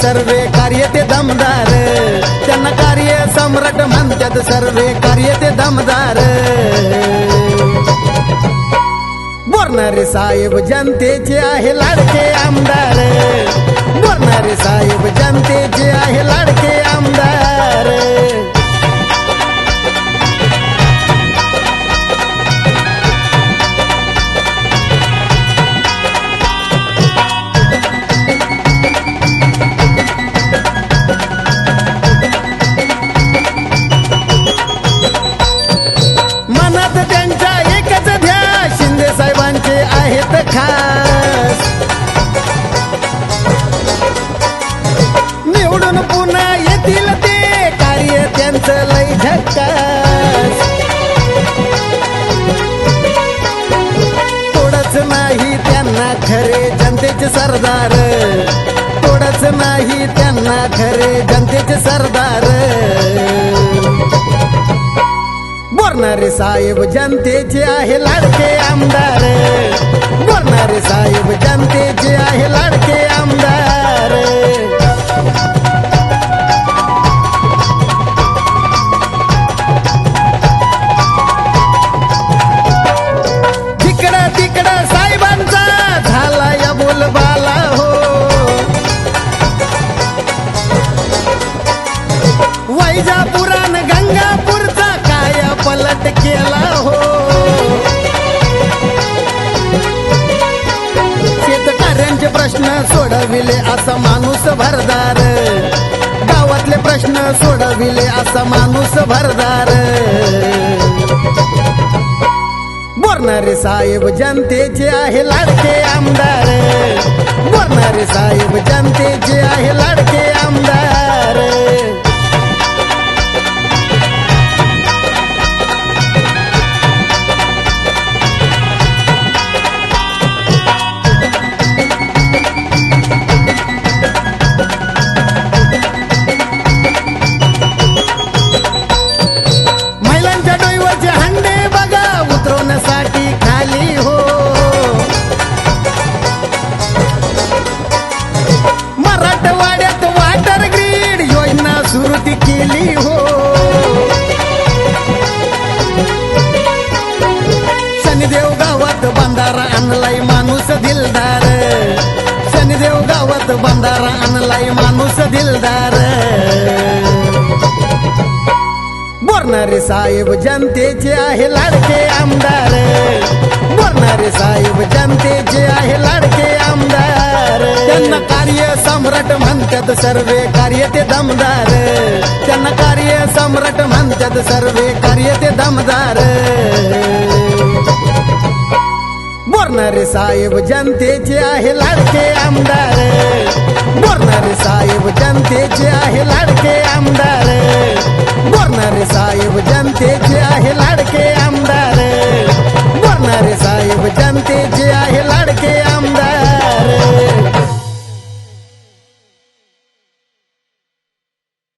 सर्वे कार्य ते दमदार। त्यांना कार्य सम्राट म्हणतात सर्वे कार्य ते दमदार। बोलणारे साहेब जनतेचे आहे लाडके आमदार। बोलणारे साहेब जनतेचे आहे लाडके पुन्हा येतील ते कार्य त्यांचं लय झक्कास थोडच नाही त्यांना खरे जनतेचे सरदार. थोडच नाही त्यांना खरे जनतेचे सरदार. बोलणारे साहेब जनतेचे आहे लाडके आमदार. बोलणारे साहेब जनतेचे आहे लाडके आमदार. वैजापुरान गंगापूरचा काय पलट केला हो? शेतकऱ्यांचे प्रश्न सोडविले असा माणूस भरदार. गावातले प्रश्न सोडविले असा माणूस भरदार. बोलणारे साहेब जनतेचे आहे लाडके आमदार. बोलणारे साहेब जनतेचे आहे लाडके आमदार. केली हो। शनिदेव गावात बांधारा आणलाय माणूस दिलदार. शनिदेव गावात बांधारा आणलाय माणूस दिलदार. बोलणारे साहेब जनतेचे आहे लाडके आमदार. बोलणारे साहेब जनतेचे आहे लाडके आमदार. त्यांना सम्राट म्हणतात सर्वे कार्य ते दमदार। त्यांना कार्य सम्राट म्हणतात सर्वे कार्य ते दमदार। बोलणारे साहेब जनतेचे आहे लाडके आमदार। बोलणारे साहेब जनतेचे आहे लाडके आमदार।